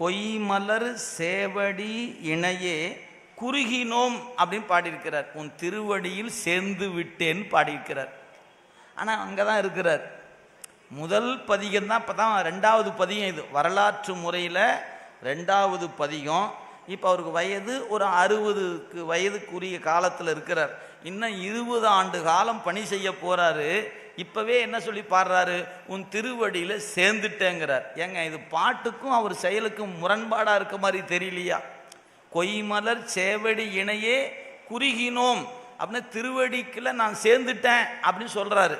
கொய்மலர் சேவடி இணையே குறுகினோம் அப்படின்னு பாடியிருக்கிறார். உன் திருவடியில் சேர்ந்து விட்டேன் பாடியிருக்கிறார். ஆனால் அங்கே தான் இருக்கிறார். முதல் பதிகம் தான் இப்போ தான் ரெண்டாவது பதிகம் இது. வரலாற்று முறையில் ரெண்டாவது பதிகம். இப்போ அவருக்கு வயது ஒரு அறுபதுக்கு வயதுக்குரிய காலத்தில் இருக்கிறார். இன்னும் இருபது ஆண்டு காலம் பணி செய்ய போகிறாரு இப்போவே என்ன சொல்லி பாடுறாரு? உன் திருவடியில் சேர்ந்துட்டேங்கிறார். ஏங்க இது பாட்டுக்கும் அவர் செயலுக்கும் முரண்பாடாக இருக்க மாதிரி தெரியலையா? கொய்மலர் சேவடி இணையே குறுகினோம். அப்படின்னு திருவடிக்குள்ள நான் சேர்ந்துட்டேன் அப்படின்னு சொல்கிறாரு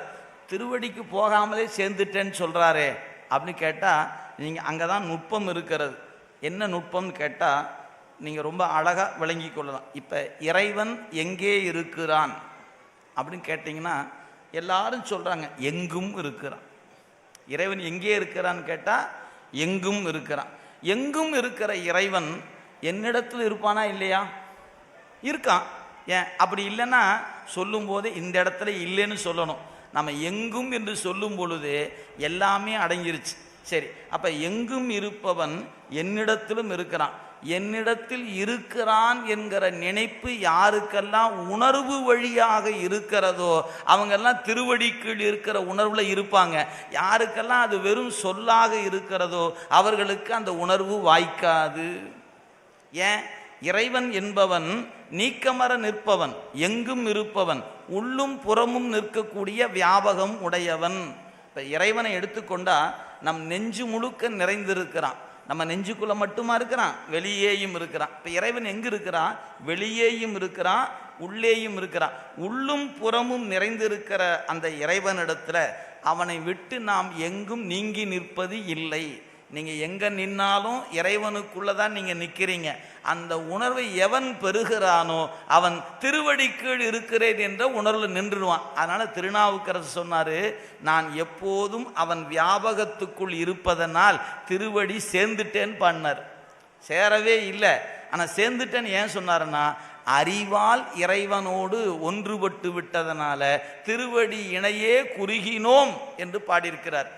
திருவடிக்கு போகாமலே சேர்ந்துட்டேன்னு சொல்கிறாரே அப்படின்னு கேட்டால் நீங்கள் அங்கே தான் நுட்பம் இருக்கிறது. என்ன நுட்பம்னு கேட்டால் நீங்கள் ரொம்ப அழகாக விளங்கி கொள்ளலாம். இப்போ இறைவன் எங்கே இருக்கிறான்? அப்படின்னு கேட்டிங்கன்னா எல்லாரும் சொல்கிறாங்க எங்கும் இருக்கிறான். இறைவன் எங்கே இருக்கிறான்னு கேட்டால் எங்கும் இருக்கிறான். எங்கும் இருக்கிற இறைவன் என்னிடத்தில் இருப்பானா இல்லையா? இருக்கான். ஏன்? அப்படி இல்லைன்னா சொல்லும்போது இந்த இடத்துல இல்லைன்னு சொல்லணும். நம்ம எங்கும் என்று சொல்லும் பொழுது எல்லாமே அடங்கிருச்சு. சரி அப்போ எங்கும் இருப்பவன் என்னிடத்திலும் இருக்கிறான். என்னிடத்தில் இருக்கிறான் என்கிற நினைப்பு யாருக்கெல்லாம் உணர்வு வழியாக இருக்கிறதோ அவங்கெல்லாம் திருவடிக்கீழ் இருக்கிற உணர்வில் இருப்பாங்க. யாருக்கெல்லாம் அது வெறும் சொல்லாக இருக்கிறதோ அவர்களுக்கு அந்த உணர்வு வாய்க்காது. ஏன்? இறைவன் என்பவன் நீக்கமர நிற்பவன் எங்கும் இருப்பவன் உள்ளும் புறமும் நிற்கக்கூடிய வியாபகம் உடையவன். இப்போ இறைவனை எடுத்துக்கொண்டா நம் நெஞ்சு முழுக்க நிறைந்திருக்கிறான். நம்ம நெஞ்சுக்குள்ள மட்டுமா இருக்கிறான்? வெளியேயும் இருக்கிறான். இப்போ இறைவன் எங்கே இருக்கிறான்? வெளியேயும் இருக்கிறான் உள்ளேயும் இருக்கிறான். உள்ளும் புறமும் நிறைந்திருக்கிற அந்த இறைவனிடத்தில் அவனை விட்டு நாம் எங்கும் நீங்கி நிற்பது இல்லை. நீங்கள் எங்கே நின்னாலும் இறைவனுக்குள்ளே தான் நீங்கள் நிற்கிறீங்க அந்த உணர்வை எவன் பெறுகிறானோ அவன் திருவடிக்கீழ் இருக்கிறேன் என்ற உணர்வில் நின்றுடுவான். அதனால் திருநாவுக்கரசு சொன்னார் நான் எப்போதும் அவன் வியாபகத்துக்குள் இருப்பதனால் திருவடி சேர்ந்துட்டேன் பண்ணார். சேரவே இல்லை. ஆனால் சேர்ந்துட்டேன்னு ஏன் சொன்னாருன்னா அறிவால் இறைவனோடு ஒன்றுபட்டு விட்டதனால திருவடி இணையே குறுகினோம் என்று பாடியிருக்கிறார்.